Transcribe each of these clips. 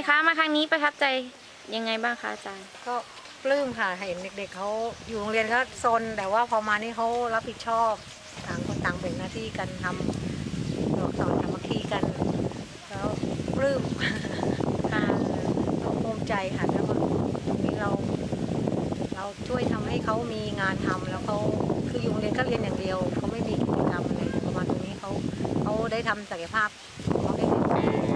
งคะ มาครั้งนี้ประทับใจยังไงบ้างคะอาจารย์ ก็ปลื้มค่ะ เห็นเด็กๆเขาอยู่โรงเรียนก็ซนแต่ว่าพอมานี่เขารับผิดชอบต่างคนต่างแบ่งหน้าที่กันทำตัวอักษรสามัคคีกัน แล้วปลื้มค่ะเราภูมิใจค่ะแล้วก็ตรงนี้เรา เราช่วยทำให้เขามีงานทำแล้วเขาคืออยู่โรงเรียนก็เรียนอย่างเดียวเขาไม่มีกิจกรรมอะไรประมาณตรงนี้เขาเขาได้ทำศักยภาพของเขาได้เต็มที่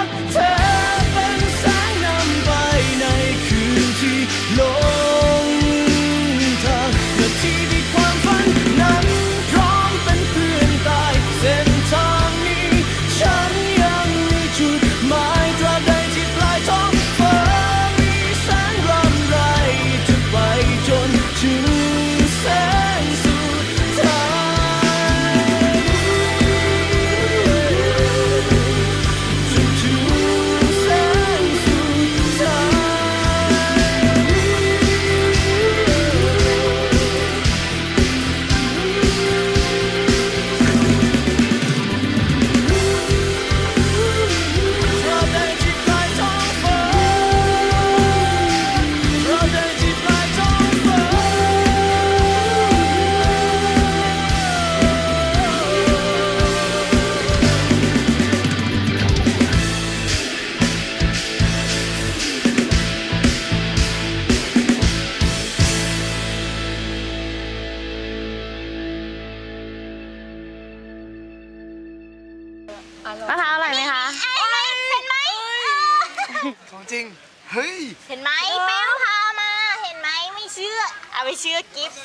ก มะพร้าวอร่อยไหมคะเห็นไหมของจริง เฮ้ย เห็นไหมแป้งพามา เห็นไหมไม่เชื่อ เอาไปเชื่อกิฟต์